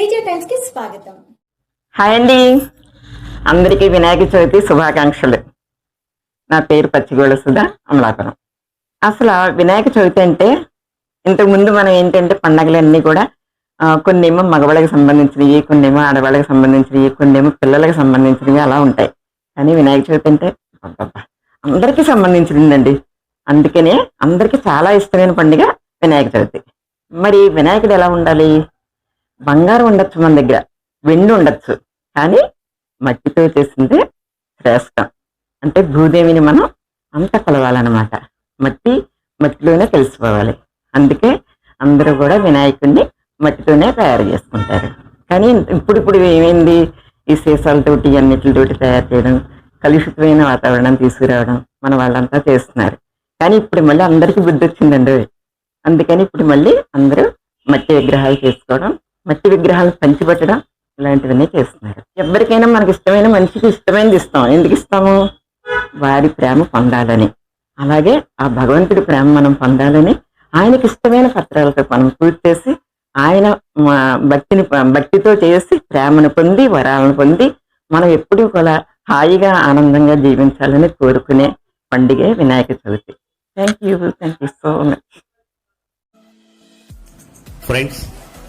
టైమ్స్కి స్వాగతం. హాయ్ అండి. అందరికీ వినాయక చవితి శుభాకాంక్షలు. నా పేరు పచ్చిగోళ సుధా అమలాపురం. అసలు వినాయక చవితి అంటే ఇంతకుముందు మనం ఏంటంటే పండగలన్నీ కూడా కొన్నేమో మగవాళ్ళకి సంబంధించినవి కొన్నేమో ఆడవాళ్ళకి సంబంధించినవి కొన్నేమో పిల్లలకు సంబంధించినవి అలా ఉంటాయి. కానీ వినాయక చవితి అంటే అందరికీ సంబంధించిందండి అందుకనే అందరికీ చాలా ఇష్టమైన పండుగ వినాయక చవితి. మరి వినాయకుడు ఎలా ఉండాలి? బంగారం ఉండొచ్చు మన దగ్గర వెండి ఉండొచ్చు కానీ మట్టితో చేసింది శ్రేష్టం. అంటే భూదేవిని మనం అంత కొలవాలన్నమాట. మట్టి మట్టిలోనే తెలిసిపోవాలి అందుకే అందరూ కూడా వినాయకుడిని మట్టితోనే తయారు చేసుకుంటారు. కానీ ఇప్పుడు ఇప్పుడు ఏమైంది? ఈ సీసాలతోటి అన్నిటితోటి తయారు చేయడం కలుషితమైన వాతావరణం తీసుకురావడం మన వాళ్ళంతా చేస్తున్నారు. కానీ ఇప్పుడు మళ్ళీ అందరికీ బుద్ధి వచ్చిందండి. అందుకని ఇప్పుడు మళ్ళీ అందరూ మట్టి విగ్రహాలు చేసుకోవడం మట్టి విగ్రహాలు పంచిపెట్టడం ఇలాంటివన్నీ చేస్తున్నారు. ఎవరికైనా మనకి ఇష్టమైన మనిషికి ఇష్టమైనది ఇస్తాం. ఎందుకు ఇస్తాము? వారి ప్రేమ పొందాలని. అలాగే ఆ భగవంతుడి ప్రేమ మనం పొందాలని ఆయనకి ఇష్టమైన పత్రాలతో మనం పూజ చేసి ఆయన భక్తిని భక్తితో చేసి ప్రేమను పొంది వరాలను పొంది మనం ఎప్పుడూ కూడా హాయిగా ఆనందంగా జీవించాలని కోరుకునే పండుగే Vinayaka Chavithi. Thank you thank you so much friends